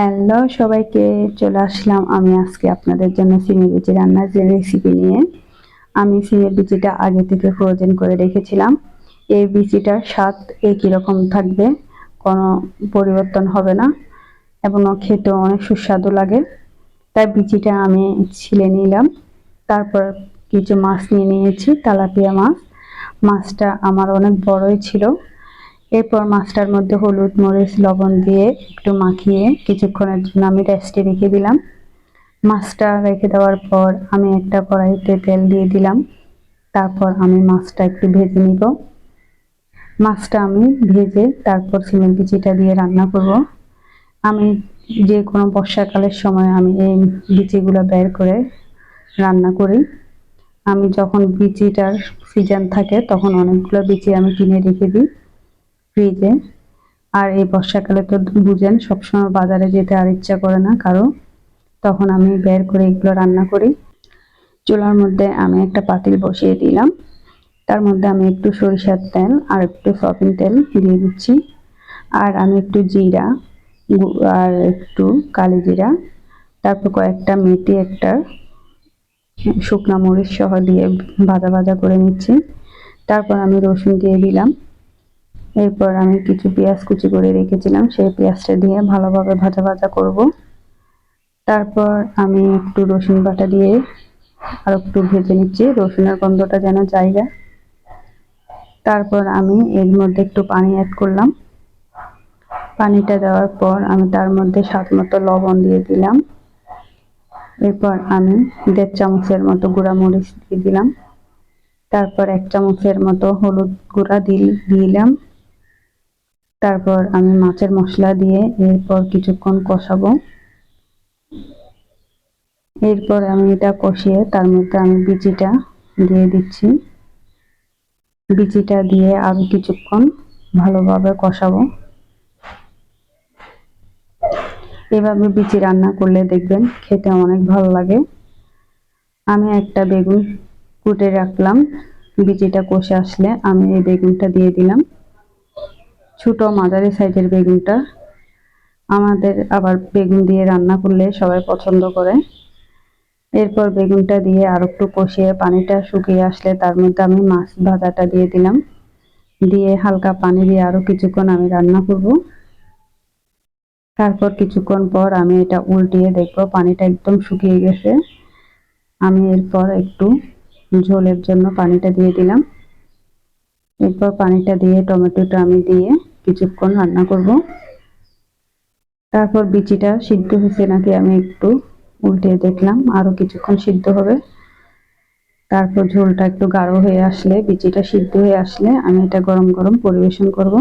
Hello সবাইকে চলে আসলাম আমি আজকে আপনাদের জন্য সিমের বিচি রান্নার যে রেসিপি নিয়ে। আমি সিমের বিচিটা আগে থেকে ফ্রোজেন করে রেখেছিলাম। এই বিচিটার স্বাদ একই রকম থাকবে, কোনো পরিবর্তন হবে না এবং খেতেও অনেক সুস্বাদু লাগে। তাই বিচিটা আমি ছিলে নিলাম। তারপর কিছু মাছ নিয়ে নিয়েছি, তালাপিয়া মাছ। মাছটা আমার অনেক বড়ই ছিল। এরপর মাছটার মধ্যে হলুদ, মরিচ, লবণ দিয়ে একটু মাখিয়ে কিছুক্ষণের জন্য আমি রেস্টে রেখে দিলাম। মাছটা রেখে দেওয়ার পর আমি একটা কড়াইতে তেল দিয়ে দিলাম। তারপর আমি মাছটা একটু ভেজে নিব। মাছটা আমি ভেজে তারপর সিমেন্ট বিচিটা দিয়ে রান্না করব। আমি যে কোনো বর্ষাকালের সময় আমি এই বিচিগুলো বের করে রান্না করি। আমি যখন বিচিটার সিজন থাকে তখন অনেকগুলো বিচি আমি কিনে রেখে দিই। ফ্রিজে। আর এই বর্ষাকালে তো বুঝেন, সবসময় বাজারে যেতে আর ইচ্ছা করে না কারও। তখন আমি বের করে এগুলো রান্না করি। চুলার মধ্যে আমি একটা পাতিল বসিয়ে দিলাম। তার মধ্যে আমি একটু সরিষার তেল আর একটু সয়াবিন তেল দিয়ে দিচ্ছি। আর আমি একটু জিরা আর একটু কালি জিরা, তারপর কয়েকটা মেথি একটা, শুকনা মরিচ সহ দিয়ে ভাজা ভাজা করে নিচ্ছি। তারপর আমি রসুন দিয়ে দিলাম। এরপর আমি কিছু পেঁয়াজ কুচি করে রেখেছিলাম, সেই পেঁয়াজটা দিয়ে ভালোভাবে ভাজা ভাজা করব। তারপর আমি একটু রসুন বাটা দিয়ে আর একটু ভেজে নিচ্ছি, রসুনের গন্ধটা যেন জায়গা। তারপর আমি এর মধ্যে একটু পানি অ্যাড করলাম। পানিটা দেওয়ার পর আমি তার মধ্যে স্বাদ মতো লবণ দিয়ে দিলাম। এরপর আমি দেড় চামচের মতো গুঁড়া মরিচ দিয়ে দিলাম। তারপর এক চামচের মতো হলুদ গুঁড়া দিলাম। তারপর আমি মাছের মশলা দিয়ে এরপর কিছুক্ষণ কষাবো। এরপর আমি এটা কষিয়ে তার মধ্যে আমি বিচিটা দিয়ে দিচ্ছি। বিচিটা দিয়ে আরও কিছুক্ষণ ভালোভাবে কষাবো। এভাবে বিচি রান্না করলে দেখবেন খেতে অনেক ভালো লাগে। আমি একটা বেগুন কুটে রাখলাম। বিচিটা কষে আসলে আমি এই বেগুনটা দিয়ে দিলাম। ছোট মাঝারি সাইজের বেগুনটা। আমাদের আবার বেগুন দিয়ে রান্না করলে সবাই পছন্দ করে। এরপর বেগুনটা দিয়ে আর একটু কষিয়ে পানিটা শুকিয়ে আসলে তার মধ্যে আমি মাছ ভাজাটা দিয়ে দিলাম। দিয়ে হালকা পানি দিয়ে আরও কিছুক্ষণ আমি রান্না করব। তারপর কিছুক্ষণ পর আমি এটা উল্টিয়ে দেখব, পানিটা একদম শুকিয়ে গেছে। আমি এরপর একটু ঝোলের জন্য পানিটা দিয়ে দিলাম। এরপর পানিটা দিয়ে টমেটোটা আমি দিয়ে কিছুক্ষণ রান্না করব। তারপর বিচিটা সিদ্ধ হয়েছে নাকি আমি একটু উল্টে দেখলাম আরও কিছুক্ষণ সিদ্ধ হবে। তারপর ঝোলটা একটু গাঢ় হয়ে আসলে, বিচিটা সিদ্ধ হয়ে আসলে আমি এটা গরম গরম পরিবেশন করব।